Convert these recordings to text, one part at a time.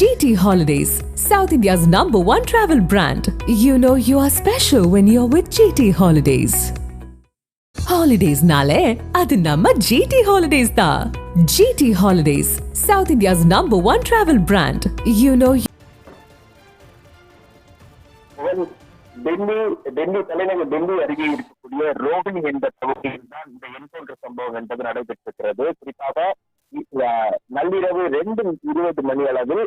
GT Holidays, South India's number one travel brand. You know you are special when you're with GT Holidays. Holidays-நாலே அது நம்ம GT holidays தான். GT holidays south India's number one travel brand you know Delhi Delhi தலைநகர் டெல்லி அருகே இருக்கக்கூடிய ரோஹிணி என்ற பகுதியில் தான் இந்த என்கவுண்டர் சம்பவம் என்பது நடைபெற்றிருக்கிறது குறிப்பாக நள்ளிரவு ரெண்டு இருபது மணி அளவில்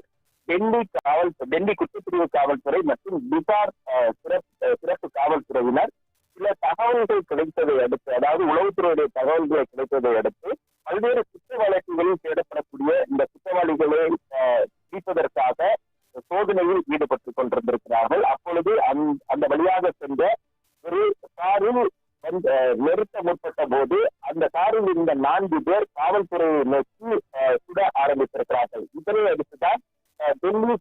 டெல்லி காவல் டெல்லி குற்றப்பிரிவு காவல்துறை மற்றும் பீகார் அஹ், சிறப்பு சிறப்பு காவல்துறையினர் சில தகவல்கள் கிடைத்ததை அடுத்து அதாவது உளவுத்துறையுடைய தகவல்களை கிடைத்ததை அடுத்து பல்வேறு குற்ற வழக்குகளில் தேடப்படக்கூடிய இந்த குற்றவாளிகளை அஹ், பிடிப்பதற்காக சோதனையில் ஈடுபட்டுக் கொண்டிருந்திருக்கிறார்கள். அப்பொழுது அந்த- அந்த வழியாக சென்ற ஒரு காரில் அஹ், நிறுத்த முற்பட்ட போது அந்த காரில் இருந்த நான்கு பேர் காவல்துறையை நோக்கி அஹ், சுட ஆரம்பித்திருக்கிறார்கள். இதனை அடுத்துதான் டெல்லி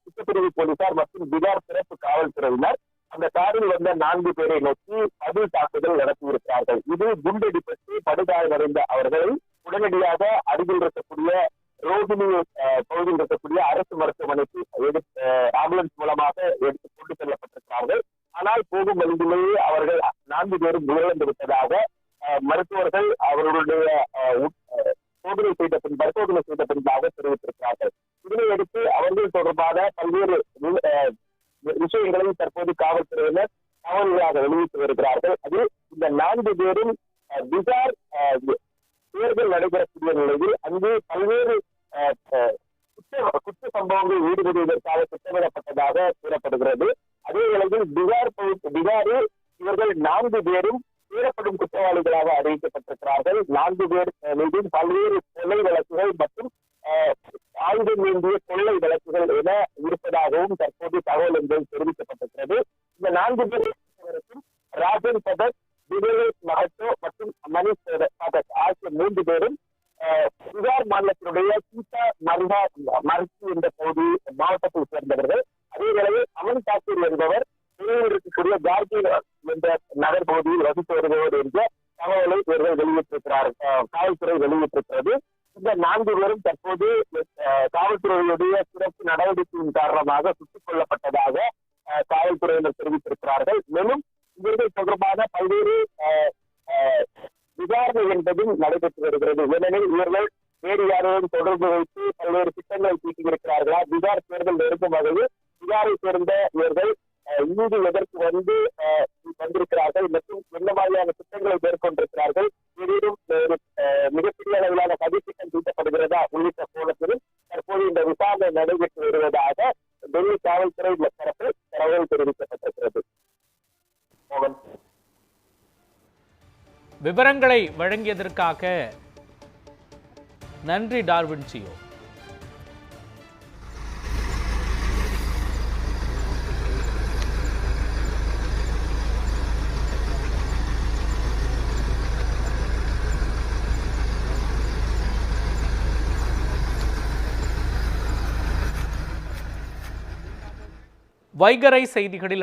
குற்றப்பிரிவு போலீசார் மற்றும் பீகார் சிறப்பு காவல்துறையினர் அந்த காரில் வந்த நான்கு பேரை நோக்கி பதில் தாக்குதல் நடத்தியிருக்கிறார்கள். இது குண்டடிப்பட்டு படுகாயமடைந்த அவர்கள் உடனடியாக அருகில் இருக்கக்கூடிய ரோகிணி பகுதியில் இருக்கக்கூடிய அரசு மருத்துவமனைக்கு எடுத்து அஹ், ஆம்புலன்ஸ் மூலமாக எடுத்து கொண்டு செல்லப்பட்டிருக்கிறார்கள். ஆனால் போகும் வழியிலேயே அவர்கள் நான்கு பேரும் உயிரிழந்து விட்டதாக அஹ், மருத்துவர்கள் அவர்களுடைய அஹ், சோதனை செய்த பின் பரிசோதனை செய்த பின்பாக தெரிவித்திருக்கிறார்கள். இதனையடுத்து அவர்கள் தொடர்பான பல்வேறு வி- விஷயங்களை தற்போது காவல்துறையினர் தகவல்களாக வெளியிட்டு வருகிறார்கள். அதில் இந்த நான்கு பேரும் பீகார் தேர்தல் நடைபெறக்கூடிய நிலையில் அங்கு பல்வேறு குற்ற குற்ற சம்பவங்கள் ஈடுபடுவதற்காக திட்டமிடப்பட்டதாக கூறப்படுகிறது. அதே வேளையில் பீகார் பகுதி- பீகாரில் இவர்கள் நான்கு பேரும் தேடப்படும் குற்றவாளிகளாக அறிவிக்கப்பட்டிருக்கிறார்கள். நான்கு பேர் மீது மீதும் பல்வேறு கொலை வழக்குகள் மற்றும் அஹ், ஆயுதம் கொள்ளை வழக்குகள் என இருப்பதாகவும் தற்போது தகவல் என்பது தெரிவிக்கப்பட்டிருக்கிறது. இந்த நான்கு பேருக்கும் ராஜன் பதக் விவேக் மகத்தோ மற்றும் மணிஷ் பதக் ஆகிய மூன்று பேரும் அஹ், பீகார் மாநிலத்தினுடைய சீதா மர்ஹா மர்சி என்ற பகுதி மாவட்டத்தை சேர்ந்தவர்கள். அதே வேளையில் அமன் தாக்கூர் என்பவர் இருக்கக்கூடிய கார்கி என்ற நகர் பகுதியில் வசித்து வருபவர் என்ற தகவலை இவர்கள் வெளியிட்டிருக்கிறார் காவல்துறை வெளியிட்டிருக்கிறது. இந்த நான்கு பேரும் தற்போது காவல்துறையுடைய சிறப்பு நடவடிக்கையின் காரணமாக சுட்டுக் கொல்லப்பட்டதாக அஹ், காவல்துறையினர் தெரிவித்திருக்கிறார்கள். மேலும் இவர்கள் தொடர்பான பல்வேறு விசாரணை என்பதும் நடைபெற்று வருகிறது. ஏனெனில் இவர்கள் வேறு யாரையும் தொடர்பு வைத்து பல்வேறு திட்டங்கள் தீட்டியிருக்கிறார்களா? பீகார் தேர்தல் நெருங்கும் வகையில் பீகாரை சேர்ந்த இவர்கள் இங்கு எதற்கு வந்து வந்திருக்கிறார்கள்? மற்றும் என்ன மாதிரியான திட்டங்களை மேற்கொண்டிருக்கிறார்கள்? ஏதேனும் ஒரு வருவதாக டெல்லி காவல்துறை தரப்பில் தகவல் தெரிவிக்கப்பட்டிருக்கிறது. விவரங்களை வழங்கியதற்காக நன்றி டார்வின் சியோ. வைகரை செய்திகளில்